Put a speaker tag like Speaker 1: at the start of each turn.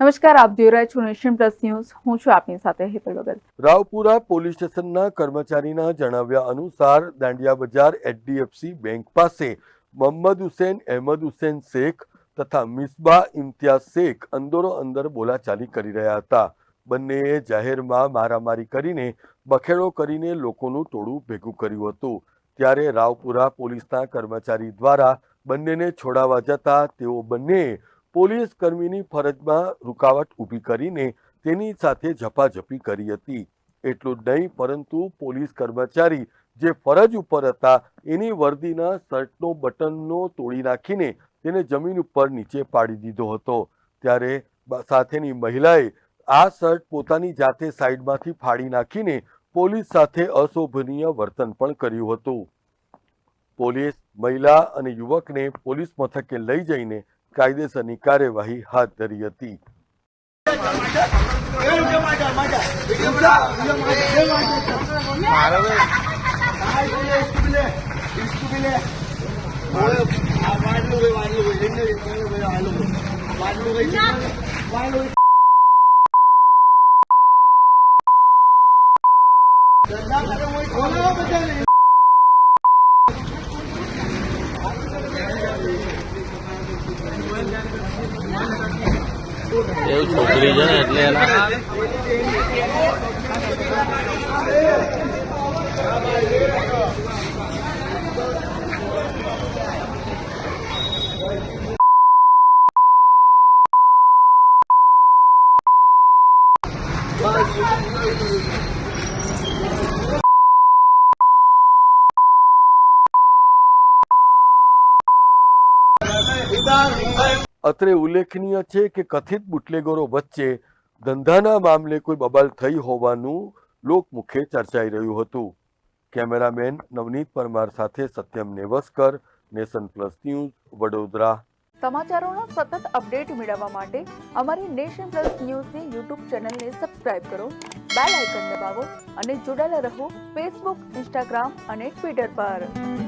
Speaker 1: નમસ્કાર, આપ જોઈ રહ્યા છો નેશન પ્લસ ન્યૂઝ. હું છું આપની સાથે હેતલ વગર.
Speaker 2: રાવપુરા પોલીસ સ્ટેશનના કર્મચારીના જણાવ્યા અનુસાર દાંડિયા બજાર એચડીએફસી બેંક પાસે મોહમ્મદ હુસેન, અહેમદ હુસેન શેખ તથા મિસબા ઇમ્તિયાઝ શેખ અંદરો અંદર બોલાચાલી કરી રહ્યા હતા. બંનેએ જાહેરમાં મારામારી કરીને, બખેડો કરીને લોકોનું ટોળું ભેગું કર્યું હતું. ત્યારે રાવપુરા પોલીસના કર્મચારી દ્વારા બંનેને છોડાવવા જતા તેઓ બંનેએ પોલીસ કર્મીની ફરજમાં રૂકાવટ ઊભી કરીને તેની સાથે ઝપાઝપી કરી હતી. એટલું નહીં, પરંતુ પોલીસ કર્મચારી જે ફરજ ઉપર હતા, એની વર્દીના શર્ટનો બટનનો તોડી નાખીને તેને જમીન ઉપર નીચે પાડી દીધો હતો. ત્યારે સાથેની મહિલાએ આ શર્ટ પોતાની જાતે સાઈડમાંથી ફાડી નાખીને પોલીસ સાથે અશોભનીય વર્તન પણ કર્યું હતું. પોલીસ મહિલા અને યુવકને પોલીસ મથકે લઈ જઈને કાયદેસરની કાર્યવાહી હાથ ધરી હતી.
Speaker 3: એવું છોકરી છે ને એટલે એના
Speaker 2: અત્રે ઉલ્લેખનીય છે કે કથિત બુટલેગરો વચ્ચે ધંધાના મામલે કોઈ બબાલ થઈ હોવાનું લોકમુખે ચર્ચાઈ રહ્યું હતું. કેમેરામેન નવનીત પરમાર સાથે Satyam Nevaskar, Nation Plus News, Vadodara.
Speaker 1: સમાચારોનો સતત અપડેટ મેળવવા માટે અમારી નેશન પ્લસ ન્યૂઝની યુટ્યુબ ચેનલને સબસ્ક્રાઇબ કરો, બેલ આઇકન દબાવો અને જોડાયેલા રહો ફેસબુક, ઇન્સ્ટાગ્રામ અને ટ્વિટર પર.